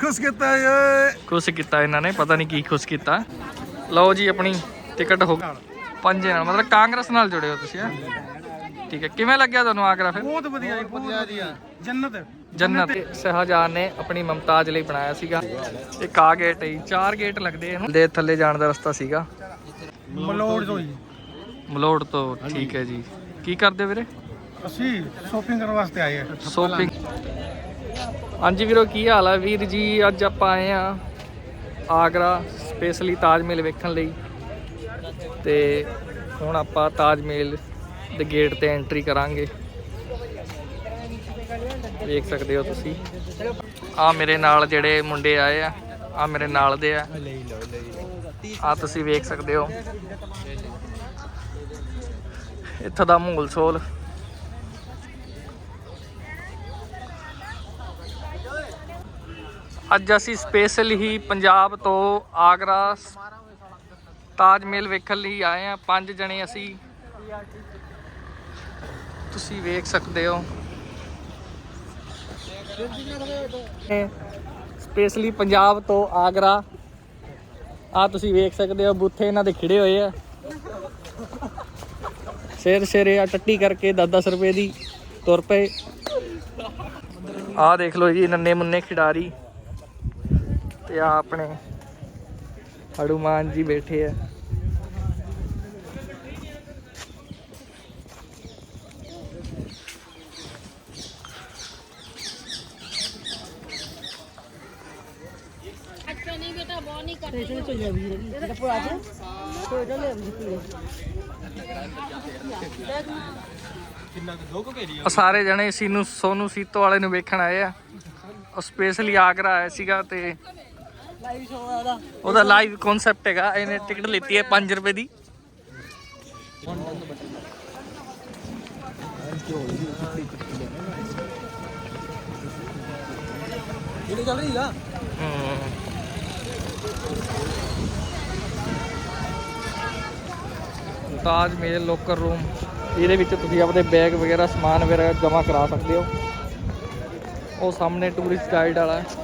ਖੁਸ਼ ਕੀਤਾ ਏ ਖੁਸ਼ ਕੀਤਾ ਇਹਨਾਂ ਨੇ ਪਤਾ ਨਹੀਂ ਕੀ ਖੁਸ਼ ਕੀਤਾ। ਲਓ ਜੀ ਆਪਣੀ ਟਿਕਟ ਹੋ ਪੰਜੇ ਨਾਲ ਮਤਲਬ ਕਾਂਗਰਸ ਨਾਲ ਜੁੜੇ ਹੋ ਤੁਸੀਂ ਹੈਂ? ਠੀਕ ਹੈ ਕਿਵੇਂ ਲੱਗਿਆ ਤੁਹਾਨੂੰ ਆਗਰਾ ਫਿਰ? ਬਹੁਤ ਵਧੀਆ ਜੀ ਬਹੁਤ ਵਧੀਆ। ਜੰਨਤ। ਜੰਨਤ। ਸ਼ਹਜਾਨ ਨੇ ਆਪਣੀ ਮਮਤਾਜ ਲਈ ਬਣਾਇਆ ਸੀਗਾ। ਇੱਕ ਆ ਗੇਟ ਹੈ ਜੀ, ਚਾਰ ਗੇਟ ਲੱਗਦੇ ਇਹਨੂੰ। ਦੇ ਥੱਲੇ ਜਾਣ ਦਾ ਰਸਤਾ ਸੀਗਾ। ਮਲੋੜ ਤੋਂ ਜੀ। ਮਲੋੜ ਤੋਂ ਠੀਕ ਹੈ ਜੀ। ਕੀ ਕਰਦੇ ਵੀਰੇ? ਅਸੀਂ ਸ਼ੋਪਿੰਗ ਕਰਨ ਵਾਸਤੇ ਆਏ ਆ। ਸ਼ੋਪਿੰਗ ਹਾਂਜੀ ਵੀਰੋ, ਕੀ ਹਾਲ ਆ? ਵੀਰ ਜੀ, ਅੱਜ ਆਪਾਂ ਆਏ ਆ ਆਗਰਾ ਸਪੈਸ਼ਲੀ ਤਾਜ ਮਹਿਲ ਵੇਖਣ ਲਈ। ਤੇ ਹੁਣ ਆਪਾਂ ਤਾਜ ਮਹਿਲ ਦੇ ਗੇਟ ਤੇ ਐਂਟਰੀ ਕਰਾਂਗੇ। ਵੇਖ ਸਕਦੇ ਹੋ ਤੁਸੀਂ। ਆ ਮੇਰੇ ਨਾਲ ਜਿਹੜੇ ਮੁੰਡੇ ਆਏ ਆ ਆ ਮੇਰੇ ਨਾਲ ਦੇ ਆ। ਆ ਤੁਸੀਂ ਵੇਖ ਸਕਦੇ ਹੋ। ਇੱਥੋਂ ਦਾ ਮਾਹੌਲ ਸੋਲ ਅੱਜ ਅਸੀਂ ਸਪੈਸ਼ਲ ਹੀ ਪੰਜਾਬ ਤੋਂ ਆਗਰਾ ਤਾਜ ਮਹਿਲ ਵੇਖਣ ਲਈ ਆਏ ਆ ਪੰਜ ਜਣੇ ਅਸੀਂ। ਤੁਸੀਂ ਵੇਖ ਸਕਦੇ ਹੋ। ਸਪੈਸ਼ਲੀ ਪੰਜਾਬ ਤੋਂ ਆਗਰਾ। ਆ ਤੁਸੀਂ ਵੇਖ ਸਕਦੇ ਹੋ, ਬੂਥੇ ਇਹਨਾਂ ਦੇ ਖਿੜੇ ਹੋਏ ਆ। ਸ਼ੇਰ ਸ਼ੇਰੇ ਆ, ਟੱਟੀ ਕਰਕੇ 10-10 ਰੁਪਏ ਦੀ ਤੁਰ ਪਏ। ਆ ਦੇਖ ਲਓ ਜੀ, ਨੰਨੇ ਮੁੰਨੇ ਖਿਡਾਰੀ। ਤੇ ਆ ਆਪਣੇ ਹੜੂਮਾਨ ਜੀ ਬੈਠੇ ਆ अच्छा नहीं बेटा वो नहीं करते ਉਹ ਸਾਰੇ ਜਣੇ ਸੀਨੂੰ ਸੋਨੂ ਸੀਤੋ ਵਾਲੇ ਨੂੰ ਵੇਖਣ ਆਏ ਆ ਉਹ ਸਪੈਸ਼ਲੀ ਆਗਰਾ ਆਇਆ ਸੀਗਾ ਤੇ ਉਹਦਾ। ਲਾਈਵ ਕਨਸੈਪਟ ਹੈਗਾ ਇਹਨੇ ਟਿਕਟ ਲਿੱਤੀ ਹੈ 5 ਰੁਪਏ ਦੀ। ਤਾਜ ਮਹਿਲ ਲੋਕਰ ਰੂਮ ਇਹਦੇ ਵਿੱਚ ਤੁਸੀਂ ਆਪਣੇ ਬੈਗ ਵਗੈਰਾ ਸਮਾਨ ਵਗੈਰਾ ਜਮ੍ਹਾਂ ਕਰਾ ਸਕਦੇ ਹੋ। ਉਹ ਸਾਹਮਣੇ ਟੂਰਿਸਟ ਗਾਈਡ ਵਾਲਾ ਹੈ।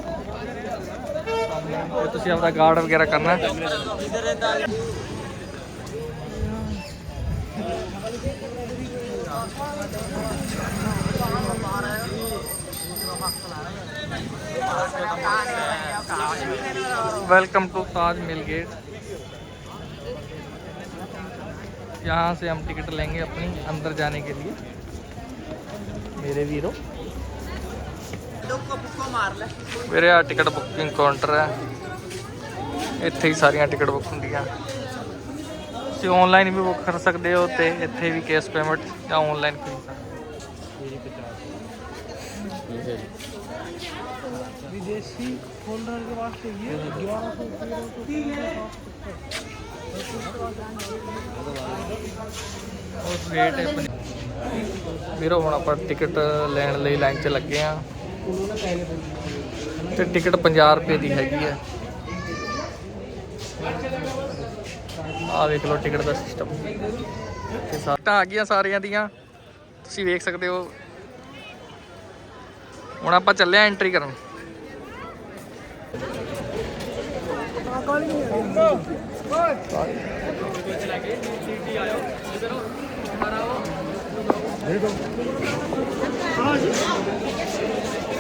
ਸਾਹਮਣੇ ਇਹ ਤੁਸੀਂ ਆਪਣਾ ਗਾਰਡ ਵਗੈਰਾ ਕਰਨਾ ਹੈ welcome to Taj Mahal gate यहाँ से हम टिकट लेंगे अपनी अंदर जाने के लिए मेरे वीरों ਮੇਰੇ ਆ ਟਿਕਟ ਬੁਕਿੰਗ ਕਾਊਂਟਰ ਹੈ ਇੱਥੇ ਹੀ ਸਾਰੀਆਂ ਟਿਕਟ ਬੁੱਕ ਹੁੰਦੀਆਂ ਤੁਸੀਂ ਆਨਲਾਈਨ ਵੀ ਬੁੱਕ ਕਰ ਸਕਦੇ ਹੋ ਤੇ ਇੱਥੇ ਵੀ ਕੈਸ਼ ਪੇਮੈਂਟ ਜਾਂ ਆਨਲਾਈਨ ਖਰੀਦ ਸਕਦੇ विदेशी फोल्डर के वास्ते ये ग्यारह सौ ਉਹ ਰੇਟ ਹੈ ਪੰ- ਵੀਰੋ ਹੁਣ ਆਪਾਂ ਟਿਕਟ ਲੈਣ ਲਈ ਲਾਈਨ 'ਚ ਲੱਗੇ ਆ ਤੇ ਟਿਕਟ 50 ਰੁਪਏ ਦੀ ਹੈਗੀ ਹੈ ਆ ਵੇਖ ਲਓ ਟਿਕਟ ਦਾ ਸਿਸਟਮ ਤੇ ਸਾਟਾਂ ਆ ਗਈਆਂ ਸਾਰੀਆਂ ਦੀਆਂ। ਤੁਸੀਂ ਵੇਖ ਸਕਦੇ ਹੋ। ਹੁਣ ਆਪਾਂ ਚੱਲੇ ਆ ਐਂਟਰੀ ਕਰਨ।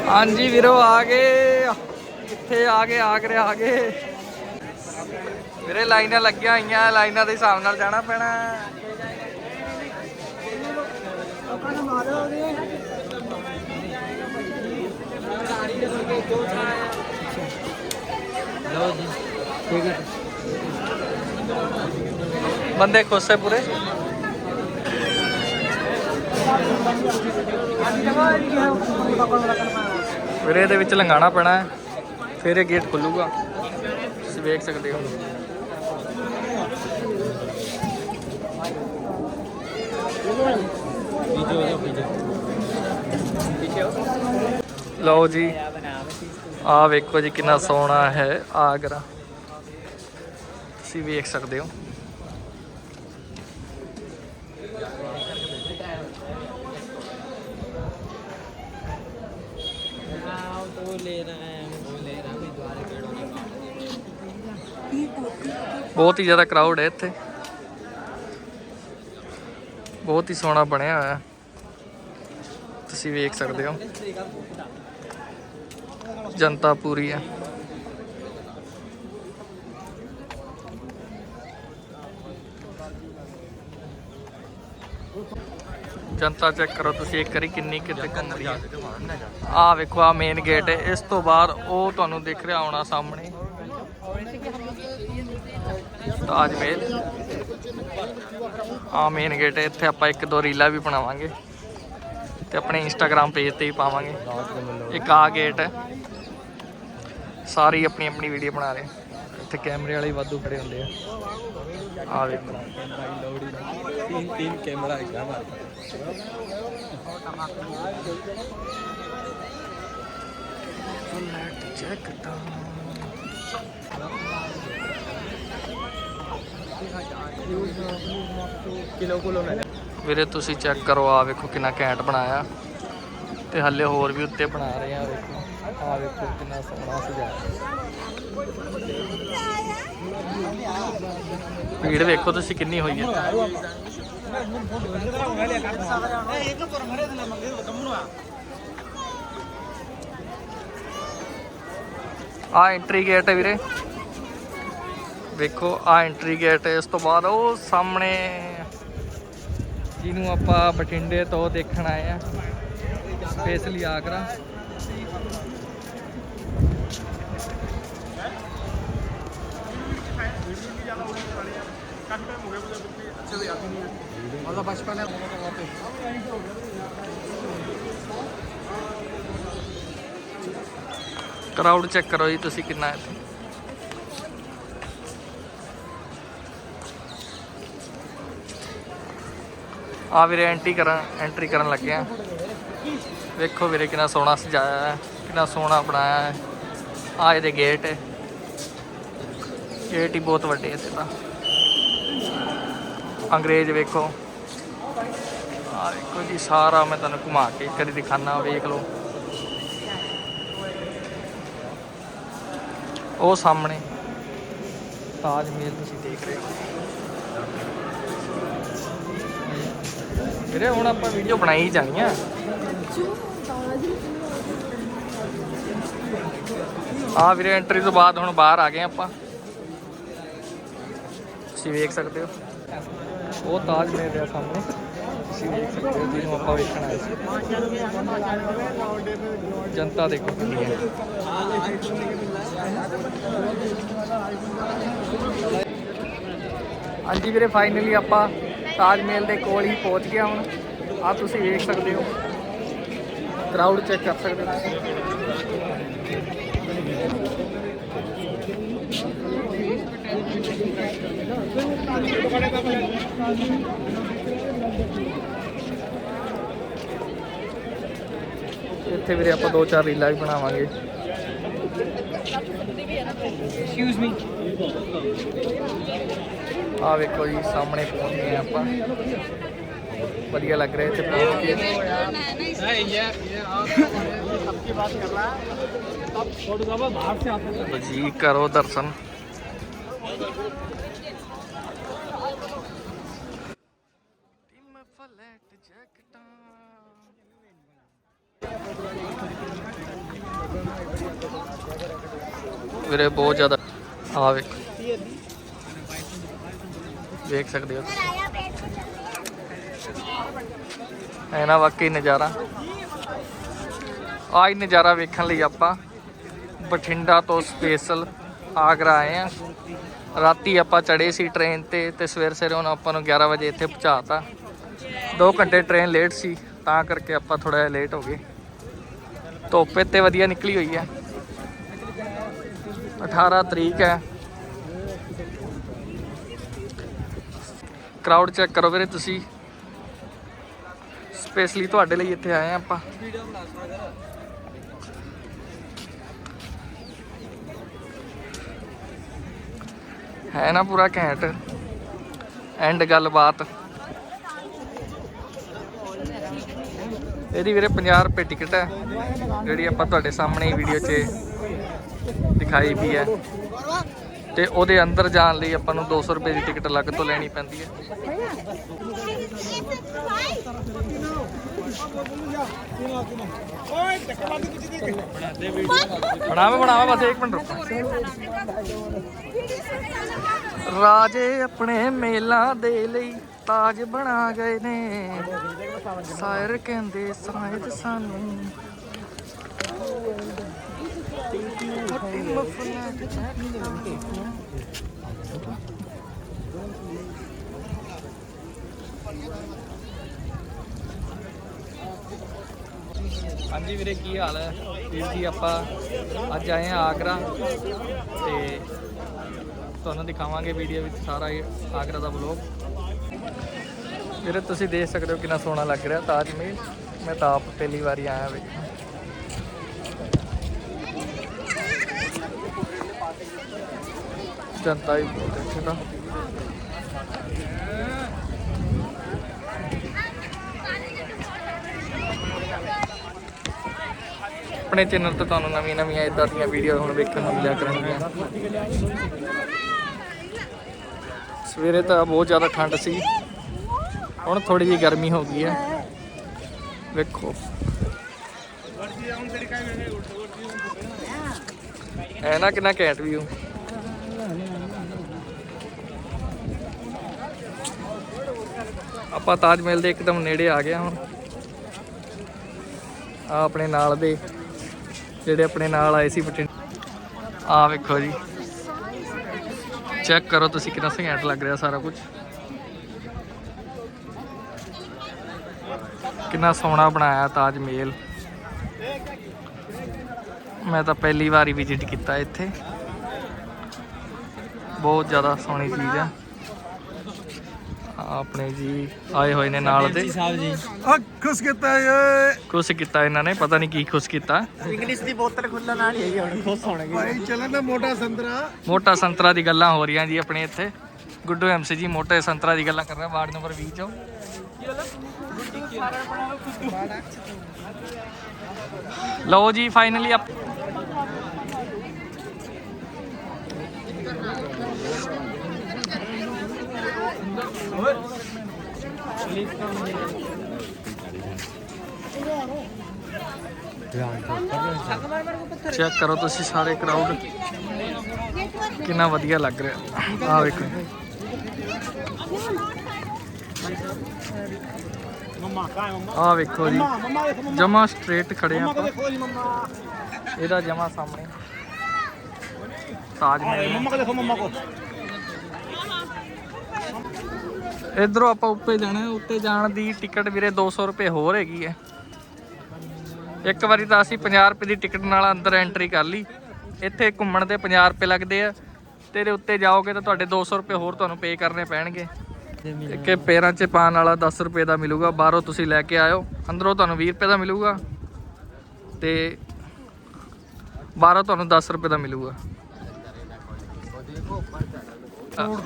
ਹਾਂਜੀ ਵੀਰੋ, ਆ ਗਏ। ਇੱਥੇ ਆ ਗਏ ਆਗਰੇ ਆ ਗਏ। ਵੀਰੇ ਲਾਈਨਾਂ ਲੱਗੀਆਂ ਹੋਈਆਂ, ਲਾਈਨਾਂ ਦੇ ਹਿਸਾਬ ਨਾਲ ਜਾਣਾ ਪੈਣਾ। ਲਓ ਜੀ ਠੀਕ ਹੈ ਬੰਦੇ ਖੁਸ਼ ਹੈ ਪੂਰੇ? ਵੀਰੇ ਇਹਦੇ ਵਿੱਚ ਲੰਘਾਣਾ ਪੈਣਾ ਹੈ, ਫਿਰ ਇਹ ਗੇਟ ਖੁੱਲੂਗਾ। ਤੁਸੀਂ ਵੇਖ ਸਕਦੇ ਹੋ। ਲਓ ਜੀ, ਆ ਵੇਖੋ ਜੀ ਕਿੰਨਾ ਸੋਹਣਾ ਹੈ ਆਗਰਾ। ਤੁਸੀਂ ਵੇਖ ਸਕਦੇ ਹੋ। ਬਹੁਤ ਹੀ ਜ਼ਿਆਦਾ ਕਰਾਊਡ ਹੈ ਇੱਥੇ। ਬਹੁਤ ਹੀ ਸੋਹਣਾ ਬਣਿਆ ਹੋਇਆ। ਤੁਸੀਂ ਵੇਖ ਸਕਦੇ ਹੋ। ਜਨਤਾ ਪੂਰੀ ਹੈ। ਜਨਤਾ ਚੈੱਕ ਕਰੋ ਤੁਸੀਂ ਇੱਕ ਵਾਰੀ ਕਿੰਨੀ ਕਿਤੇ ਘੁੰਮ ਰਹੀ ਹੈ। ਆਹ ਵੇਖੋ, ਆ ਮੇਨ ਗੇਟ ਹੈ। ਇਸ ਤੋਂ ਬਾਅਦ ਉਹ ਤੁਹਾਨੂੰ ਦਿਖ ਰਿਹਾ ਹੋਣਾ ਸਾਹਮਣੇ। ਤਾਜ ਮਹਿਲ ਆ ਮੇਨ ਗੇਟ ਹੈ ਇੱਥੇ ਆਪਾਂ ਇੱਕ ਦੋ ਰੀਲਾਂ ਵੀ ਬਣਾਵਾਂਗੇ ਤੇ ਆਪਣੇ ਇੰਸਟਾਗ੍ਰam ਪੇਜ ਤੇ ਵੀ ਪਾਵਾਂਗੇ। ਇੱਕ ਆ ਗੇਟ ਹੈ। ਸਾਰੀ ਆਪਣੀ ਆਪਣੀ ਵੀਡੀਓ ਬਣਾ ਰਹੇ। ਇੱਥੇ ਕੈਮਰੇ ਵਾਲੇ ਵਾਧੂ ਖੜੇ ਹੁੰਦੇ ਆ। ਆ ਵੇਖੋ। ਤਿੰਨ ਤਿੰਨ ਕੈਮਰਾ ਇੱਕ ਆ ਮਾਰ ਲੈਟ ਚੈੱਕ ਤਾਂ ਵੀਰੇ ਤੁਸੀਂ ਚੈੱਕ ਕਰੋ ਆ ਵੇਖੋ ਕਿੰਨਾ ਕੈਂਟ ਬਣਾਇਆ। ਤੇ ਹੱਲੇ ਹੋਰ ਵੀ ਉੱਤੇ ਬਣਾ ਰਹੇ ਆ, ਵੇਖੋ। ਆ ਵੇਖੋ ਕਿੰਨਾ ਸੋਹਣਾ ਸਜਾਇਆ। ਭੀੜ ਵੇਖੋ ਤੁਸੀਂ ਕਿੰਨੀ ਹੋਈ ਹੈ। ਆ ਐਂਟਰੀ ਗੇਟ ਹੈ ਵੀਰੇ। ਵੇਖੋ ਆ ਐਂਟਰੀ ਗੇਟ ਹੈ ਇਸ ਤੋਂ ਬਾਅਦ ਉਹ ਸਾਹਮਣੇ ਜਿਹਨੂੰ ਆਪਾਂ ਬਠਿੰਡੇ ਤੋਂ ਦੇਖਣ ਆਏ ਆ ਸਪੈਸ਼ਲੀ ਆਗਰਾ मतलब बचपन है वहाँ पे ਕਰਾਊਡ ਚੈੱਕ ਕਰੋ ਜੀ ਤੁਸੀਂ ਕਿੰਨਾ ਹੈ ਆ ਵੀਰੇ ਐਂਟਰੀ ਕਰਨ ਐਂਟਰੀ ਕਰਨ ਲੱਗੇ ਆ। ਵੇਖੋ ਵੀਰੇ ਕਿੰਨਾ ਸੋਹਣਾ ਸਜਾਇਆ ਹੈ, ਕਿੰਨਾ ਸੋਹਣਾ ਬਣਾਇਆ ਹੈ। ਆ ਇਹਦੇ ਗੇਟ ਹੈ। ਗੇਟ ਹੀ ਬਹੁਤ ਵੱਡੇ ਇੱਥੇ ਤਾਂ। ਅੰਗਰੇਜ਼ ਵੇਖੋ। ਆ ਵੇਖੋ ਜੀ, ਸਾਰਾ ਮੈਂ ਤੁਹਾਨੂੰ ਘੁਮਾ ਕੇ ਕਰੀ ਦਿਖਾਣਾ ਵੇਖ ਲਓ। ਉਹ ਸਾਹਮਣੇ ਤਾਜ ਮਹਿਲ ਤੁਸੀਂ ਦੇਖ ਰਹੇ ਹੋ। ਵੀਰੇ, ਹੁਣ ਆਪਾਂ ਵੀਡੀਓ ਬਣਾਈ ਜਾਣੀ ਆ। ਆ ਵੀਰੇ ਐਂਟਰੀ ਤੋਂ ਬਾਅਦ ਹੁਣ ਬਾਹਰ ਆ ਗਏ ਆਪਾਂ। ਤੁਸੀਂ ਵੇਖ ਸਕਦੇ ਹੋ। ਉਹ ਤਾਜ ਮਹਿਲ ਹੈ ਸਾਹਮਣੇ। ਤੁਸੀਂ ਵੇਖ ਸਕਦੇ ਹੋ, ਜਿਹਨੂੰ ਆਪਾਂ ਵੇਖਣ ਆਏ ਸੀ। ਜਨਤਾ ਦੇਖੋ ਕਿੰਨੀ ਹੈ ਹਾਂਜੀ ਵੀਰੇ ਫਾਈਨਲੀ ਆਪਾਂ ਤਾਜ ਮਹਿਲ ਦੇ ਕੋਲ ਹੀ ਪਹੁੰਚ ਗਿਆ ਹੁਣ। ਆ ਤੁਸੀਂ ਵੇਖ ਸਕਦੇ ਹੋ। ਕਰਾਊਡ ਚੈੱਕ ਕਰ ਸਕਦੇ ਹੋ ਇੱਥੇ ਵੀਰੇ ਆਪਾਂ ਦੋ ਚਾਰ ਰੀਲਾਂ ਵੀ ਬਣਾਵਾਂਗੇ। ਐਕਸਕਿਊਜ਼ ਮੀ ਆ ਵੇਖੋ ਜੀ, ਸਾਹਮਣੇ ਪਹੁੰਚ ਗਏ ਆਪਾਂ। ਵਧੀਆ ਲੱਗ ਰਿਹਾ ਇੱਥੇ ਪਹੁੰਚ ਕੇ। ਜੀ ਕਰੋ ਦਰਸ਼ਨ। ਵੀਰੇ, ਬਹੁਤ ਜ਼ਿਆਦਾ ਆ ਵੇਖੋ। ਵੇਖ ਸਕਦੇ ਹੋ ਹੈ ਨਾ ਵਾਕਈ ਨਜ਼ਾਰਾ। ਆਹ ਹੀ ਨਜ਼ਾਰਾ ਵੇਖਣ ਲਈ ਆਪਾਂ ਬਠਿੰਡਾ ਤੋਂ ਸਪੈਸ਼ਲ ਆਗਰਾ ਆਏ ਆ। ਰਾਤੀ ਆਪਾਂ ਚੜੇ ਸੀ ਟ੍ਰੇਨ ਤੇ ਤੇ ਸਵੇਰ ਸਵੇਰੇ ਹੁਣ ਆਪਾਂ ਨੂੰ 11 ਵਜੇ ਇੱਥੇ ਪਹੁੰਚਾਤਾ। 2 ਘੰਟੇ ਟ੍ਰੇਨ ਲੇਟ ਸੀ, ਤਾਂ ਕਰਕੇ ਆਪਾਂ ਥੋੜਾ ਜਿਹਾ ਲੇਟ ਹੋ ਗਏ। ਧੁੱਪ ਇੱਥੇ ਵਧੀਆ ਨਿਕਲੀ ਹੋਈ ਹੈ। 18 ਤਰੀਕ ਹੈ। ਕਰਾਊਡ ਚੈੱਕ ਕਰੋ ਵੀਰੇ ਤੁਸੀਂ। ਸਪੈਸ਼ਲੀ ਤੁਹਾਡੇ ਲਈ ਇੱਥੇ ਆਏ ਆ ਆਪਾਂ। ਹੈ ਨਾ ਪੂਰਾ ਘੈਂਟ। ਐਂਡ ਗੱਲਬਾਤ। ਇਹਦੀ ਵੀਰੇ 50 ਰੁਪਏ ਟਿਕਟ ਹੈ। ਜਿਹੜੀ ਆਪਾਂ ਤੁਹਾਡੇ ਸਾਹਮਣੇ ਵੀਡੀਓ 'ਚ ਦਿਖਾਈ ਵੀ ਹੈ। ਤੇ ਉਹਦੇ ਅੰਦਰ ਜਾਣ ਲਈ ਆਪਾਂ ਨੂੰ 200 ਰੁਪਏ ਦੀ ਟਿਕਟ ਅਲੱਗ ਤੋਂ ਲੈਣੀ ਪੈਂਦੀ ਹੈ। ਬਣਾਵਾ ਬਣਾਵਾ, ਬਸ 1 ਮਿੰਟ ਰੁਕੋ। ਰਾਜੇ ਆਪਣੇ ਮੇਲਾਂ ਦੇ ਲਈ ਤਾਜ ਬਣਾ ਗਏ ਨੇ। ਸਾਇਰ ਕਹਿੰਦੇ, ਸਾਇਦ ਸਾਨੂੰ ਹਾਂਜੀ ਵੀਰੇ, ਕੀ ਹਾਲ ਹੈ? ਵੀਰ ਜੀ, ਆਪਾਂ ਅੱਜ ਆਏ ਹਾਂ ਆਗਰਾ ਤੇ ਤੁਹਾਨੂੰ ਦਿਖਾਵਾਂਗੇ ਵੀਡੀਓ ਵਿੱਚ ਸਾਰਾ ਇਹ ਆਗਰਾ ਦਾ ਵਲੌਗ ਵੀਰੇ, ਤੁਸੀਂ ਦੇਖ ਸਕਦੇ ਹੋ ਕਿੰਨਾ ਸੋਹਣਾ ਲੱਗ ਰਿਹਾ, ਤਾਜ ਮਹਿਲ। ਮੈਂ ਤਾਂ ਆਪ ਪਹਿਲੀ ਵਾਰੀ ਆਇਆ ਵੇਖਣ। ਜਨਤਾ ਹੀ ਬਹੁਤ ਹੈ ਇੱਥੇ ਆਪਣੇ ਚੈਨਲ ਤੇ ਤੁਹਾਨੂੰ ਨਵੀਆਂ ਨਵੀਆਂ ਇਦਾਂ ਦੀਆਂ ਵੀਡੀਓ ਹੁਣ ਵੇਖਣ ਨੂੰ ਮਿਲਿਆ ਕਰਨਗੀਆਂ। ਸਵੇਰੇ ਤਾਂ ਬਹੁਤ ਜ਼ਿਆਦਾ ਠੰਡ ਸੀ। ਹੁਣ ਥੋੜੀ ਜਿਹੀ ਗਰਮੀ ਹੋ ਗਈ ਹੈ। ਵੇਖੋ। ਐ ਨਾ ਕਿੰਨਾ ਘੈਂਟ ਵਿਊ ਆਪਾਂ ਤਾਜ ਮਹਿਲ ਦੇ ਇੱਕਦਮ ਨੇੜੇ ਆ ਗਏ ਹੁਣ। ਆ ਆਪਣੇ ਨਾਲ ਦੇ, ਜਿਹੜੇ ਆਪਣੇ ਨਾਲ ਆਏ ਸੀ ਬਠਿੰਡੇ। ਆ ਵੇਖੋ ਜੀ। ਚੈੱਕ ਕਰੋ ਤੁਸੀਂ ਕਿੰਨਾ ਘੈਂਟ ਲੱਗ ਰਿਹਾ ਸਾਰਾ ਕੁਝ ਕਿੰਨਾ ਸੋਹਣਾ ਬਣਾਇਆ ਤਾਜ ਮਹਿਲ। ਮੈਂ ਤਾਂ ਪਹਿਲੀ ਵਾਰੀ ਵਿਜ਼ਿਟ ਕੀਤਾ ਇੱਥੇ। ਬਹੁਤ ਜ਼ਿਆਦਾ ਸੋਹਣੀ ਚੀਜ਼ ਆ। ਆਪਣੇ ਜੀ ਆਏ ਹੋਏ ਨੇ ਨਾਲ ਦੇ। ਸਾਹਿਬ ਜੀ। ਆ ਖੁਸ਼ ਕੀਤਾ ਏ ਕੁਛ ਕੀਤਾ ਇਹਨਾਂ ਨੇ ਪਤਾ ਨਹੀਂ ਕੀ ਖੁਸ਼ ਕੀਤਾ। ਇੰਗਲਿਸ਼ ਦੀ ਬੋਤਲ ਖੁੱਲਣ ਨਾਲ ਹੀ ਹੈਗੀ ਹੁਣ ਖੁਸ਼ ਹੋਣਗੇ। ਭਾਈ ਚੱਲਣ ਦਾ ਮੋਟਾ ਸੰਤਰਾ। ਮੋਟਾ ਸੰਤਰਾ ਦੀ ਗੱਲਾਂ ਹੋ ਰਹੀਆਂ ਜੀ ਆਪਣੇ ਇੱਥੇ। ਗੁੱਡੂ ਐਮਸੀ ਜੀ ਮੋਟੇ ਸੰਤਰਾ ਦੀ ਗੱਲਾਂ ਕਰ ਰਿਹਾ ਵਾਰਡ ਨੰਬਰ 20 ਚੋਂ। ਲਓ ਜੀ ਫਾਈਨਲੀ ਚੈੱਕ ਕਰੋ ਤੁਸੀਂ ਸਾਰੇ ਕਰਾਊਡ ਕਿੰਨਾ ਵਧੀਆ ਲੱਗ ਰਿਹਾ ਆ ਵੇਖੋ ਮੰਮਾ ਕਾਹ ਮੰਮਾ ਆ ਵੇਖੋ ਜੀ ਮੰਮਾ ਦੇਖੋ ਮੰਮਾ ਜਮਾ ਸਟ੍ਰੇਟ ਖੜੇ ਆ ਮੰਮਾ ਆਪਾਂ ਦੇਖੋ ਜੀ ਮੰਮਾ ਇਹਦਾ ਜਮਾ ਸਾਹਮਣੇ। ਤਾਜ ਮਹਿਲ। ਹੈ। ਮੰਮਾ ਕੋ ਦੇਖੋ ਮੰਮਾ ਕੋ ਇਧਰੋਂ ਆਪਾਂ ਉੱਤੇ ਜਾਣਾ, ਉੱਤੇ ਜਾਣ ਦੀ ਟਿਕਟ ਵੀਰੇ 200 ਰੁਪਏ ਹੋਰ ਹੈਗੀ ਹੈ। ਇੱਕ ਵਾਰੀ ਤਾਂ ਅਸੀਂ 50 ਰੁਪਏ ਦੀ ਟਿਕਟ ਨਾਲ ਅੰਦਰ ਐਂਟਰੀ ਕਰ ਲਈ। ਇੱਥੇ ਘੁੰਮਣ ਦੇ 50 ਰੁਪਏ ਲੱਗਦੇ ਆ। ਤੇਰੇ ਉੱਤੇ ਜਾਓਗੇ ਤਾਂ ਤੁਹਾਡੇ 200 ਰੁਪਏ ਹੋਰ ਤੁਹਾਨੂੰ ਪੇ ਕਰਨੇ ਪੈਣਗੇ। ਇੱਕ ਇਹ ਪੈਰਾਂ 'ਚ ਪਾਣ ਵਾਲਾ 10 ਰੁਪਏ ਦਾ ਮਿਲੂਗਾ, ਬਾਹਰੋਂ ਤੁਸੀਂ ਲੈ ਕੇ ਆਇਓ, ਅੰਦਰੋਂ ਤੁਹਾਨੂੰ 20 ਰੁਪਏ ਦਾ ਮਿਲੂਗਾ। ਤੇ ਬਾਹਰੋਂ ਤੁਹਾਨੂੰ 10 ਰੁਪਏ ਦਾ ਮਿਲੂਗਾ।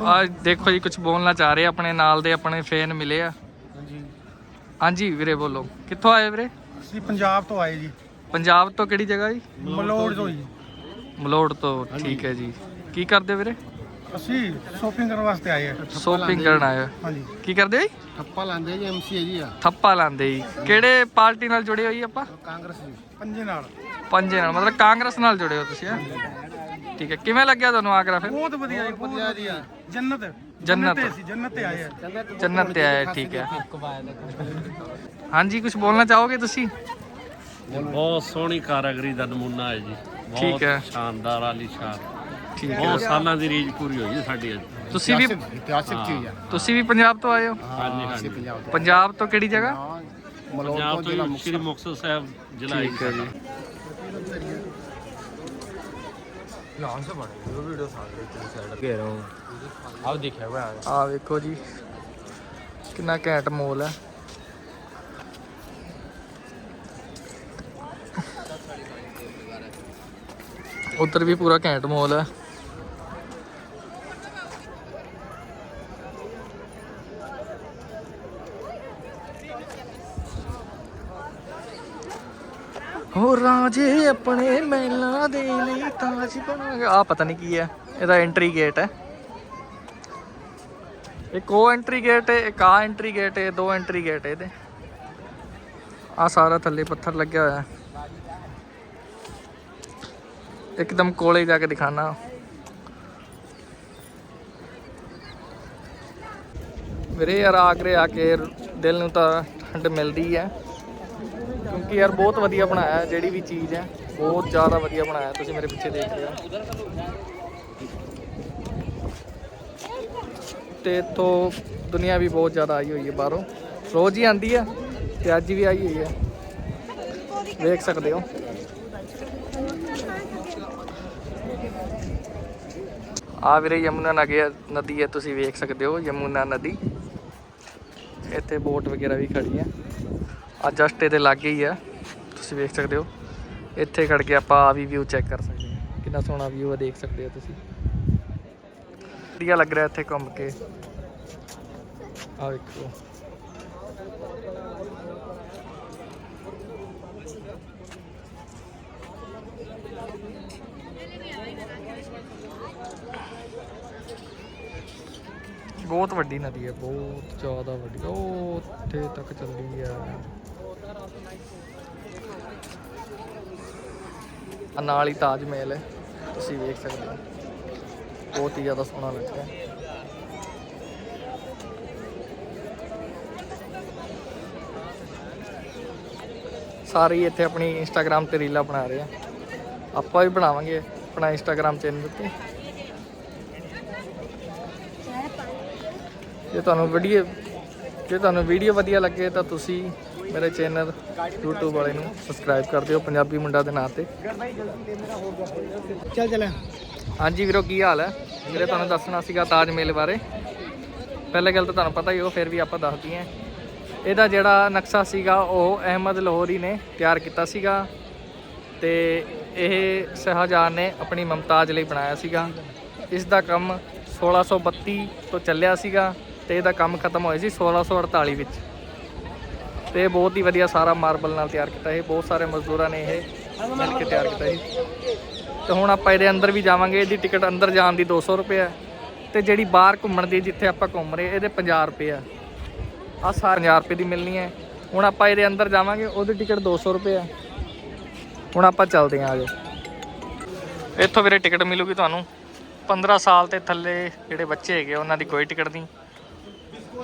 ਆ ਦੇਖੋ ਜੀ ਕੁਝ ਬੋਲਣਾ ਚਾਹ ਰਹੇ ਆ, ਆਪਣੇ ਨਾਲ ਦੇ ਆਪਣੇ ਫੈਨ ਮਿਲੇ ਆ। ਹਾਂਜੀ। ਵੀਰੇ ਬੋਲੋ। ਕਿੱਥੋਂ ਆਏ ਵੀਰੇ? ਅਸੀਂ ਪੰਜਾਬ ਤੋਂ ਆਏ ਜੀ। ਪੰਜਾਬ ਤੋਂ ਕਿਹੜੀ ਜਗ੍ਹਾ ਜੀ? ਮਲੋੜ ਤੋਂ ਜੀ। ਮਲੋੜ ਤੋਂ ਠੀਕ ਹੈ ਜੀ। ਕੀ ਕਰਦੇ ਵੀਰੇ? ਅਸੀਂ ਸ਼ੋਪਿੰਗ ਕਰਨ ਵਾਸਤੇ ਆਏ ਆ। ਸ਼ੋਪਿੰਗ ਕਰਨ ਆਏ ਹੋ। ਹਾਂਜੀ। ਕੀ ਕਰਦੇ ਹੋ ਜੀ ਠੱਪਾ ਲਾਂਦੇ ਜੀ ਐਮਸੀ ਜੀ ਆ। ਥੱਪਾ ਲਾਉਂਦੇ ਜੀ। ਕਿਹੜੇ ਪਾਰਟੀ ਨਾਲ ਜੁੜੇ ਹੋ ਜੀ ਆਪਾਂ? ਕਾਂਗਰਸ ਜੀ। ਪੰਜੇ ਨਾਲ। ਪੰਜੇ ਨਾਲ ਮਤਲਬ ਕਾਂਗਰਸ ਨਾਲ ਜੁੜੇ ਹੋ ਤੁਸੀਂ ਹੈਂ? ਠੀਕ ਹੈ। ਕਿਵੇਂ ਲੱਗਿਆ ਤੁਹਾਨੂੰ ਆਗਰਾ ਫਿਰ? ਬਹੁਤ ਵਧੀਆ ਜੀ ਵਧੀਆ। ਜੀ ਜੰਨਤ। ਜੰਨਤ। ਤੇ ਅਸੀਂ ਜੰਨਤ ਤੇ ਆਏ ਆ। ਜੰਨਤ ਤੇ ਆਏ ਠੀਕ ਹੈ। ਹਾਂਜੀ ਕੁਝ ਬੋਲਣਾ ਚਾਹੋਗੇ ਤੁਸੀਂ? ਬਹੁਤ ਸੋਹਣੀ ਕਾਰਾਗਰੀ ਦਾ ਨਮੂਨਾ ਹੈ ਜੀ। ਠੀਕ ਬਹੁਤ ਹੈ। ਸ਼ਾਨਦਾਰ ਆਲੀਸ਼ਾਨ ਠੀਕ ਹੈ। ਬਹੁਤ ਸਾਲਾਂ ਦੀ ਰੀਝ ਪੂਰੀ ਹੋਈ ਹੈ ਸਾਡੀ ਅੱਜ। ਤੁਸੀਂ ਵੀ ਇਤਿਹਾਸਿਕ ਚੀਜ਼ ਆ। ਤੁਸੀਂ ਵੀ ਪੰਜਾਬ ਤੋਂ ਆਏ ਹੋ? ਹਾਂਜੀ ਹਾਂਜੀ। ਪੰਜਾਬ ਤੋਂ। ਕਿਹੜੀ ਜਗ੍ਹਾ? ਪੰਜਾਬ ਤੋਂ ਸ੍ਰੀ ਮੁਕਤਸਰ। ਸਾਹਿਬ ਜ਼ਿਲ੍ਹਾ ਠੀਕ ਹੈ ਜੀ। ਆਓ ਦੇਖਿਆ ਵਾ ਆ ਵੇਖੋ ਜੀ ਕਿੰਨਾ ਘੈਂਟ ਮੋਲ ਹੈ ਉੱਧਰ ਵੀ ਪੂਰਾ ਘੈਂਟ ਮੋਲ ਹੈ ਹੋ ਰਾਜੇ ਆਪਣੇ ਮਹਿਲਾ ਦੇ ਲਈ ਤਾਜ ਬਣਾ ਆ ਪਤਾ ਨਹੀਂ ਕੀ ਹੈ। ਇਹਦਾ ਐਂਟਰੀ ਗੇਟ ਹੈ। ਇੱਕ ਉਹ ਐਂਟਰੀ ਗੇਟ ਹੈ, ਇੱਕ ਆ ਐਂਟਰੀ ਗੇਟ ਹੈ ਦੋ ਐਂਟਰੀ ਗੇਟ ਹੈ ਇਹਦੇ। ਆ ਸਾਰਾ ਥੱਲੇ ਪੱਥਰ ਲੱਗਿਆ ਹੋਇਆ ਹੈ। ਇੱਕਦਮ ਕੋਲੇ ਜਾ ਕੇ ਦਿਖਾਣਾ। ਵੀਰੇ ਯਾਰ ਆਗਰੇ ਆ ਕੇ ਦਿਲ ਨੂੰ ਤਾਂ ਠੰਡ ਮਿਲਦੀ ਹੈ। ਕਿਉਂਕਿ ਯਾਰ ਬਹੁਤ ਵਧੀਆ ਬਣਾਇਆ ਹੈ, ਜਿਹੜੀ ਵੀ ਚੀਜ਼ ਹੈ ਬਹੁਤ ਜ਼ਿਆਦਾ ਵਧੀਆ ਬਣਾਇਆ ਤੁਸੀਂ ਮੇਰੇ ਪਿੱਛੇ ਦੇਖ ਰਹੇ ਹੋ ਤੇ ਇੱਥੋਂ ਦੁਨੀਆ ਵੀ ਬਹੁਤ ਜ਼ਿਆਦਾ ਆਈ ਹੋਈ ਹੈ ਬਾਹਰੋਂ। ਰੋਜ਼ ਹੀ ਆਂਦੀ ਹੈ ਤੇ ਅੱਜ ਵੀ ਆਈ ਹੋਈ ਹੈ। ਵੇਖ ਸਕਦੇ ਹੋ। ਆ ਵੀਰੇ ਯਮੁਨਾ ਨਗੇ ਨਦੀ ਹੈ ਤੁਸੀਂ ਵੇਖ ਸਕਦੇ ਹੋ ਯਮੁਨਾ ਨਦੀ। ਇੱਥੇ ਬੋਟ ਵਗੈਰਾ ਵੀ ਖੜੀ ਹੈ। ਆ ਜਸਟ ਇਹਦੇ ਲਾਗੇ ਹੀ ਆ। ਤੁਸੀਂ ਵੇਖ ਸਕਦੇ ਹੋ। ਇੱਥੇ ਖੜ ਕੇ ਆਪਾਂ ਆ ਵੀ ਵਿਊ ਚੈੱਕ ਕਰ ਸਕਦੇ ਹਾਂ। ਕਿੰਨਾ ਸੋਹਣਾ ਵਿਊ ਹੈ ਦੇਖ ਸਕਦੇ ਹੋ ਤੁਸੀਂ। ਵਧੀਆ ਲੱਗ ਰਿਹਾ ਇੱਥੇ ਘੁੰਮ ਕੇ। ਆ ਵੇਖੋ। ਬਹੁਤ ਵੱਡੀ ਨਦੀ ਹੈ ਬਹੁਤ ਜ਼ਿਆਦਾ ਵੱਡੀ। ਉਹ ਉੱਥੇ ਤੱਕ ਚੱਲਦੀ ਹੈ ਆ ਨਾਲ ਹੀ ਤਾਜ ਮਹਿਲ ਹੈ। ਤੁਸੀਂ ਵੇਖ ਸਕਦੇ ਹੋ। ਬਹੁਤ ਹੀ ਜ਼ਿਆਦਾ ਸੋਹਣਾ ਲੱਗ ਹੈ। ਸਾਰੇ ਹੀ ਇੱਥੇ ਆਪਣੀ ਇੰਸਟਾਗ੍ਰam ਤੇ ਰੀਲਾਂ ਬਣਾ ਰਹੇ ਆ। ਆਪਾਂ ਵੀ ਬਣਾਵਾਂਗੇ ਆਪਣਾ ਇੰਸਟਾਗ੍ਰam ਚੈਨਲ ਤੇ ਜੇ ਤੁਹਾਨੂੰ ਵੀਡੀਓ ਜੇ ਤੁਹਾਨੂੰ ਵੀਡੀਓ ਵਧੀਆ ਲੱਗੇ ਤਾਂ ਤੁਸੀਂ ਮੇਰੇ ਚੈਨਲ YouTube ਵਾਲੇ ਨੂੰ ਸਬਸਕ੍ਰਾਈਬ ਕਰ ਦਿਓ ਪੰਜਾਬੀ ਮੁੰਡਾ ਦੇ ਨਾਂ ਤੇ। ਚੱਲ ਚੱਲ। ਹਾਂਜੀ ਵੀਰੋ ਕੀ ਹਾਲ ਹੈ? ਮੇਰੇ ਤੁਹਾਨੂੰ ਦੱਸਣਾ ਸੀਗਾ ਤਾਜ ਮੇਲ ਬਾਰੇ। ਪਹਿਲੇ ਗੱਲ ਤਾਂ ਤੁਹਾਨੂੰ ਪਤਾ ਹੀ ਉਹ ਫਿਰ ਵੀ ਆਪਾਂ ਦੱਸ ਦਈਏ ਇਹਦਾ ਜਿਹੜਾ ਨਕਸ਼ਾ ਸੀਗਾ ਉਹ ਅਹਿਮਦ ਲਾਹੌਰੀ ਨੇ ਤਿਆਰ ਕੀਤਾ ਸੀਗਾ। ਤੇ ਇਹ ਸ਼ਾਹਜਹਾਨ ਨੇ ਆਪਣੀ ਮਮਤਾਜ ਲਈ ਬਣਾਇਆ ਸੀਗਾ। ਇਸ ਦਾ ਕੰਮ 1632 ਤੋਂ ਚੱਲਿਆ ਸੀਗਾ ਤੇ ਇਹਦਾ ਕੰਮ ਖਤਮ ਹੋਇਆ ਸੀ 1648 ਵਿੱਚ। ਤੇ ਇਹ ਬਹੁਤ ਹੀ ਵਧੀਆ ਸਾਰਾ ਮਾਰਬਲ ਨਾਲ ਤਿਆਰ ਕੀਤਾ ਇਹ, ਬਹੁਤ ਸਾਰੇ ਮਜ਼ਦੂਰਾਂ ਨੇ ਇਹ ਮਿਲ ਕੇ ਤਿਆਰ ਕੀਤਾ ਸੀ ਤੇ ਹੁਣ ਆਪਾਂ ਇਹਦੇ ਅੰਦਰ ਵੀ ਜਾਵਾਂਗੇ, ਇਹਦੀ ਟਿਕਟ ਅੰਦਰ ਜਾਣ ਦੀ 200 ਰੁਪਏ ਆ। ਤੇ ਜਿਹੜੀ ਬਾਹਰ ਘੁੰਮਣ ਦੀ, ਜਿੱਥੇ ਆਪਾਂ ਘੁੰਮ ਰਹੇ, ਇਹਦੇ 50 ਰੁਪਏ ਆ। ਆ ਸਾਰੇ 50 ਰੁਪਏ ਦੀ ਮਿਲਣੀ ਹੈ। ਹੁਣ ਆਪਾਂ ਇਹਦੇ ਅੰਦਰ ਜਾਵਾਂਗੇ, ਉਹਦੀ ਟਿਕਟ 200 ਰੁਪਏ ਆ। ਹੁਣ ਆਪਾਂ ਚੱਲਦੇ ਹਾਂ ਆਜੋ। ਇੱਥੋਂ ਵੀਰੇ ਟਿਕਟ ਮਿਲੂਗੀ ਤੁਹਾਨੂੰ। 15 ਸਾਲ ਤੇ ਥੱਲੇ ਜਿਹੜੇ ਬੱਚੇ ਹੈਗੇ ਉਹਨਾਂ ਦੀ ਕੋਈ ਟਿਕਟ ਨਹੀਂ।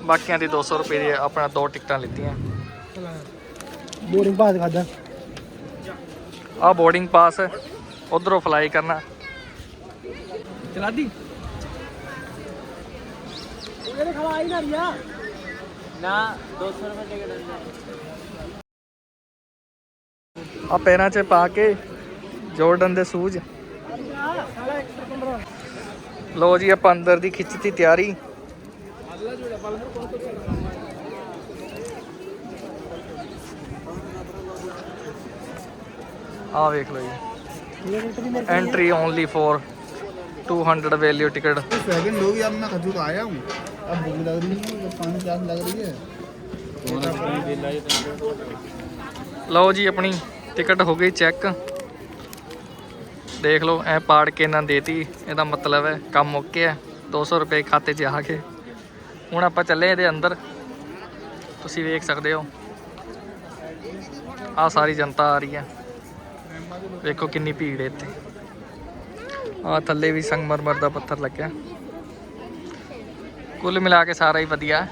ਬਾਕੀਆਂ ਦੀ 200 ਰੁਪਏ ਦੀ ਆਪਣਾ ਦੋ ਟਿਕਟਾਂ ਲਿੱਤੀਆਂ। बोर्डिंग पास खादा बोर्डिंग पास उधरों फ्लाई करना। चला दी। ना पैर च पा के जोरडन दे सूज। लो जी आप अंदर की खिंचती तैयारी। ਆ ਵੇਖ ਲਓ ਜੀ entry only for 200 value ticket second हो गया अब मैं खजूर आया हूँ अब भूख लग रही है अब पानी प्यास लग रही है ਲਓ ਜੀ ਆਪਣੀ ਟਿਕਟ ਹੋ ਗਈ ਚੈੱਕ ਦੇਖ ਲਓ ਐ ਪਾੜ ਕੇ ਇਹਨਾਂ ਦੇਤੀ ਇਹਦਾ ਮਤਲਬ ਹੈ ਕੰਮ ਮੁੱਕ ਗਿਆ 200 ਰੁਪਏ ਖਾਤੇ 'ਚ ਆ ਗਏ ਹੁਣ ਆਪਾਂ ਚੱਲੇ ਇਹਦੇ ਅੰਦਰ ਤੁਸੀਂ ਵੇਖ ਸਕਦੇ ਹੋ ਆ ਸਾਰੀ ਜਨਤਾ ਆ ਰਹੀ ਹੈ ਵੇਖੋ ਕਿੰਨੀ ਭੀੜ ਹੈ ਇੱਥੇ। ਆ ਥੱਲੇ ਵੀ ਸੰਗਮਰਮਰ ਦਾ ਪੱਥਰ ਲੱਗਿਆ। ਕੁੱਲ ਮਿਲਾ ਕੇ ਸਾਰਾ ਹੀ ਵਧੀਆ।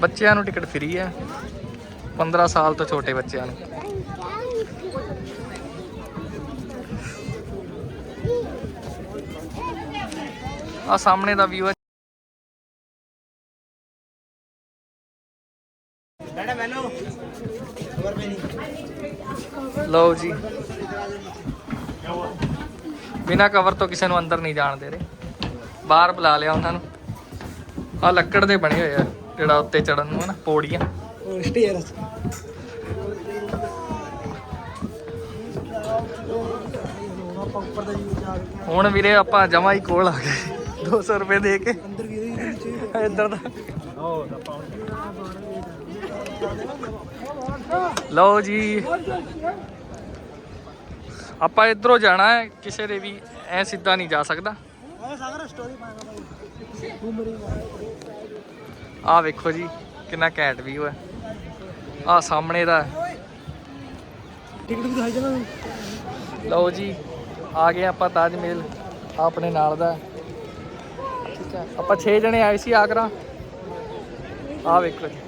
ਬੱਚਿਆਂ ਨੂੰ ਟਿਕਟ ਫ੍ਰੀ ਹੈ 15 ਸਾਲ ਤੋਂ ਛੋਟੇ ਬੱਚਿਆਂ ਨੂੰ। ਆ ਸਾਹਮਣੇ ਦਾ ਵਿਊ ਹੈ ਲਓ ਜੀ। ਬਿਨਾ ਕਵਰ ਤੋਂ ਕਿਸੇ ਨੂੰ ਅੰਦਰ ਨਹੀਂ ਜਾਣ ਦੇ ਰਹੇ। ਬਾਹਰ ਬੁਲਾ ਲਿਆ ਉਹਨਾਂ ਨੂੰ। ਆ ਲੱਕੜ ਦੇ ਬਣੇ ਹੋਏ ਆ, ਜਿਹੜਾ ਉੱਤੇ ਚੜਨ ਨੂੰ ਨਾ, ਪੌੜੀਆਂ। ਹੁਣ ਵੀਰੇ ਆਪਾਂ ਜਮਾ ਹੀ ਕੋਲ ਆ ਗਏ। 200 ਰੁਪਏ ਦੇ ਕੇ। ਇੱਧਰ ਦਾ। ਲਓ ਜੀ। ਆਪਾਂ ਇਧਰੋਂ ਜਾਣਾ ਹੈ ਕਿਸੇ ਦੇ ਵੀ ਐ ਸਿੱਧਾ ਨਹੀਂ ਜਾ ਸਕਦਾ। ਆ ਵੇਖੋ ਜੀ ਕਿੰਨਾ ਘੈਂਟ ਵੀਊ ਹੈ। ਆ ਸਾਹਮਣੇ ਦਾ ਲਓ ਜੀ ਆ ਗਏ ਆਪਾਂ ਤਾਜ ਮਹਿਲ ਆਪਣੇ ਨਾਲ ਦਾ ਠੀਕ ਹੈ ਆਪਾਂ 6 ਜਣੇ ਆਏ ਸੀ ਆਗਰਾ। ਆ ਵੇਖੋ ਜੀ।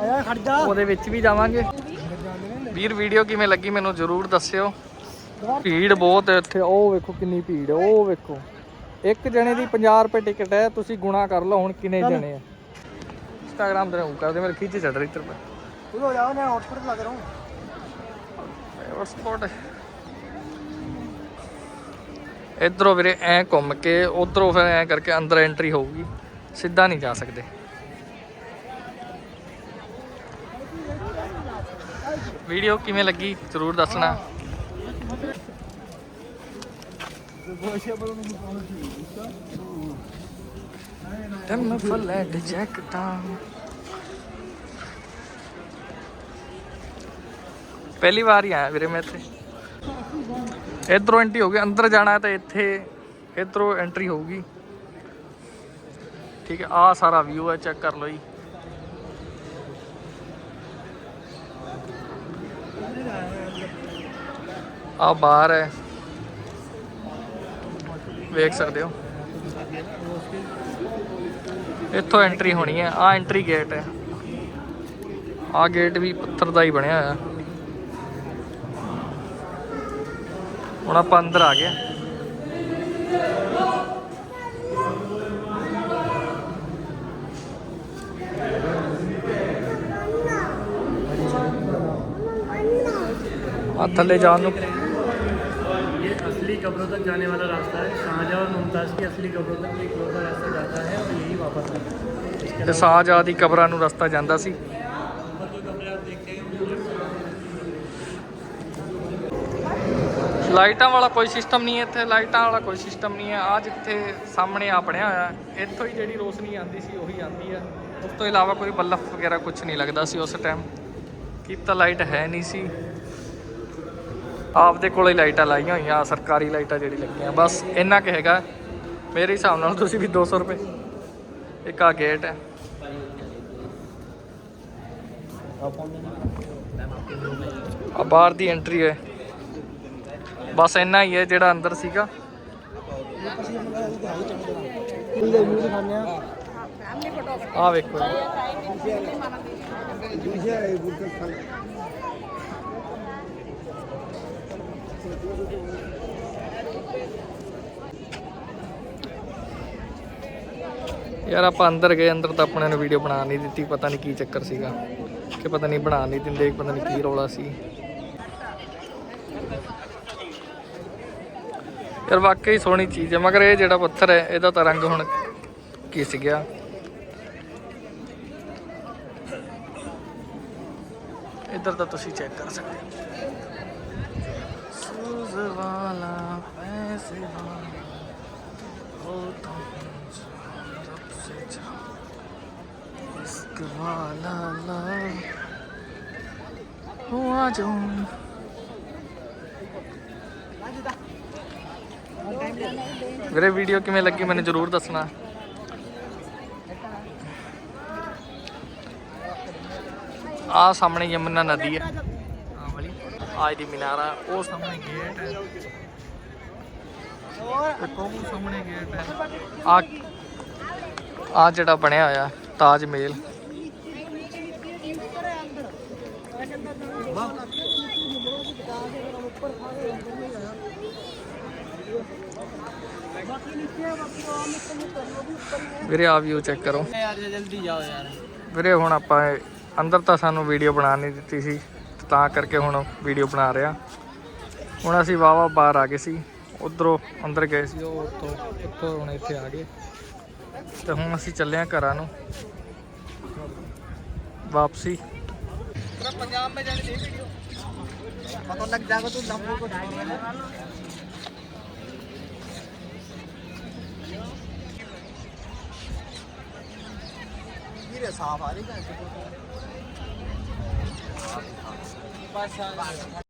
ਆਇਆ ਖੜ ਜਾ। ਉਹਦੇ ਵਿੱਚ ਵੀ ਜਾਵਾਂਗੇ। ਵੀਰ ਵੀਡੀਓ ਕਿਵੇਂ ਲੱਗੀ ਮੈਨੂੰ ਜਰੂਰ ਦੱਸਿਓ। ਭੀੜ ਬਹੁਤ ਹੈ ਇੱਥੇ। ਉਹ ਵੇਖੋ ਕਿੰਨੀ ਭੀੜ ਹੈ ਉਹ ਵੇਖੋ। ਇੱਕ ਜਣੇ ਦੀ 50 ਰੁਪਏ ਟਿਕਟ ਹੈ ਤੁਸੀਂ ਗੁਣਾ ਕਰ ਲਓ ਹੁਣ ਕਿੰਨੇ ਜਣੇ ਆ। ਇੰਸਟਾਗ੍ਰਾਮ ਤੇ ਉਹ ਕਰਦੇ ਮੇਰੇ ਖਿੱਚੇ ਚੜ ਰਹੀ ਤੇਰੇ ਪੇ ਤੂੰ ਹੋ ਜਾ ਮੈਂ ਹੌਟਸਪੌਟ ਲੱਗ ਰਹਾ। ਹੂੰ। ਫੇਵਰਟ ਸਪੌਟ ਇਧਰੋਂ ਵੀਰੇ ਐ ਘੁੰਮ ਕੇ ਉਧਰੋਂ ਫਿਰ ਐ ਕਰਕੇ ਅੰਦਰ ਐਂਟਰੀ ਹੋਊਗੀ। ਸਿੱਧਾ ਨਹੀਂ ਜਾ ਸਕਦੇ। ਵੀਡੀਓ ਕਿਵੇਂ ਲੱਗੀ? ਜ਼ਰੂਰ ਦੱਸਣਾ। ਤੈਨੂੰ ਫਲੈਟ ਜੈਕਟਾਂ ਪਹਿਲੀ ਵਾਰ ਹੀ ਆਇਆ ਵੀਰੇ ਮੈਂ ਇੱਥੇ ਇਧਰੋਂ ਐਂਟਰੀ ਹੋ ਗਈ ਅੰਦਰ ਜਾਣਾ ਹੈ ਤਾਂ ਇੱਥੇ ਇਧਰੋਂ ਐਂਟਰੀ ਹੋਊਗੀ ਠੀਕ ਹੈ ਆ ਸਾਰਾ ਵਿਊ ਹੈ ਚੈੱਕ ਕਰ ਲਓ ਜੀ ਆ ਬਾਹਰ ਹੈ ਵੇਖ ਸਕਦੇ ਹੋ। ਇੱਥੋਂ ਐਂਟਰੀ ਹੋਣੀ ਹੈ। ਆ ਐਂਟਰੀ ਗੇਟ ਹੈ। ਆ ਗੇਟ ਵੀ ਪੱਥਰ ਦਾ ਹੀ ਬਣਿਆ ਹੋਇਆ। ਹੁਣ ਆਪਾਂ ਅੰਦਰ ਆ ਗਏ। ਆ ਥੱਲੇ ਜਾਣ ਨੂੰ कब्रों तक जाने वाला रास्ता है शाहजहाँ और मुमताज़ की असली कब्रों तक एक रोड का रास्ता जाता है और यही वापस आता है ਤੇ ਸਾਜ ਦੀ ਕਬਰਾਂ ਨੂੰ ਰਸਤਾ ਜਾਂਦਾ ਸੀ ਲਾਈਟਾਂ ਵਾਲਾ ਕੋਈ ਸਿਸਟਮ ਨਹੀਂ ਹੈ ਇੱਥੇ ਲਾਈਟਾਂ ਵਾਲਾ ਕੋਈ ਸਿਸਟਮ ਨਹੀਂ ਹੈ ਆ ਜਿੱਥੇ ਸਾਹਮਣੇ ਆ ਬਣਿਆ ਹੋਇਆ ਹੈ, ਇੱਥੋਂ ਹੀ ਜਿਹੜੀ ਰੋਸ਼ਨੀ ਆਉਂਦੀ ਸੀ ਉਹੀ ਆਉਂਦੀ ਹੈ ਉਸ ਤੋਂ ਇਲਾਵਾ ਕੋਈ ਬੱਲਬ ਵਗੈਰਾ ਕੁਝ ਨਹੀਂ ਲੱਗਦਾ ਸੀ ਉਸ ਟਾਈਮ ਕੀਤਾ ਲਾਈਟ ਹੈ ਨਹੀਂ ਸੀ ਆਪਦੇ ਕੋਲੇ ਲਾਈਟਾਂ ਲਾਈਆਂ ਹੋਈਆਂ ਸਰਕਾਰੀ ਲਾਈਟਾਂ ਜਿਹੜੀ ਲੱਗੀਆਂ। ਬਸ ਇੰਨਾ ਕੁ ਹੈਗਾ। ਮੇਰੇ ਹਿਸਾਬ ਨਾਲ ਤੁਸੀਂ ਵੀ 200 ਰੁਪਏ। ਇੱਕ ਆ ਗੇਟ ਹੈ। ਆ ਬਾਹਰ ਦੀ ਐਂਟਰੀ ਹੈ। ਬਸ ਇੰਨਾ ਹੀ ਹੈ ਜਿਹੜਾ ਅੰਦਰ ਸੀਗਾ। ਆ ਵੇਖੋ। ਯਾਰ ਆਪਾਂ ਅੰਦਰ ਗਏ, ਅੰਦਰ ਤਾਂ ਆਪਣੇ ਨੂੰ ਵੀਡੀਓ ਬਣਾ ਨਹੀਂ ਦਿੱਤੀ, ਪਤਾ ਨਹੀਂ ਕੀ ਚੱਕਰ ਸੀਗਾ। ਕਿ ਪਤਾ ਨਹੀਂ ਬਣਾ ਨਹੀਂ ਦਿੰਦੇ, ਪਤਾ ਨਹੀਂ ਕੀ ਰੌਲਾ ਸੀ। ਯਾਰ ਵਾਕਈ ਸੋਹਣੀ ਚੀਜ਼ ਹੈ, ਮਗਰ ਇਹ ਜਿਹੜਾ ਪੱਥਰ ਹੈ, ਇਹਦਾ ਤਾਂ ਰੰਗ ਹੁਣ ਕਿਸ ਗਿਆ। ਇੱਧਰ ਤਾਂ ਤੁਸੀਂ ਚੈੱਕ ਕਰ ਸਕਦੇ ਹੋ। ਸੂਜ਼ ਵਾਲਾ ਪੈਸੇ ਵਾਲਾ ਹੋ ਤੁਮ रब से जाओ इश्क वाला ला हुआ जो ਵੀਰੇ ਵੀਡੀਓ ਕਿਵੇਂ ਲੱਗੀ ਮੈਨੂੰ ਜਰੂਰ ਦੱਸਣਾ ਆ ਸਾਹਮਣੇ ਯਮੁਨਾ ਨਦੀ ਹੈ ਆ ਵਾਲੀ ਆਜ ਦੀ ਮੀਨਾਰਾ ਉਹ ਸਾਹਮਣੇ ਗੇਟ ਹੈ ਇੱਕ ਉਹ ਸਾਹਮਣੇ ਗੇਟ ਹੈ ਆ ਆ ਜਿਹੜਾ ਬਣਿਆ ਹੋਇਆ ਤਾਜ ਮਹਿਲ ਵੀਰੇ ਆ ਵਿਊ ਚੈੱਕ ਕਰੋ यार जल्दी जाओ यार ਵੀਰੇ ਹੁਣ ਆਪਾਂ ਇਹ- ਅੰਦਰ ਤਾਂ ਸਾਨੂੰ ਵੀਡੀਓ ਬਣਾ ਨਹੀਂ ਦਿੱਤੀ ਸੀ ਤਾਂ ਕਰਕੇ ਹੁਣ ਵੀਡੀਓ ਬਣਾ ਰਿਹਾ। ਹੁਣ ਅਸੀਂ ਵਾਵਾ ਬਾਹਰ ਆ ਗਏ ਸੀ। ਉਧਰੋਂ ਅੰਦਰ ਗਏ ਸੀ, ਉਹ ਤੋਂ ਇੱਥੋਂ ਹੁਣ ਇੱਥੇ ਆ ਗਏ। ਤੇ ਹੁਣ ਅਸੀਂ ਚੱਲੇ ਆ ਘਰਾਂ ਨੂੰ। ਵਾਪਸੀ। ਪੰਜਾਬ ਸਾਫ਼ ਆ ਰਹੀ ਹੈ Bye, son.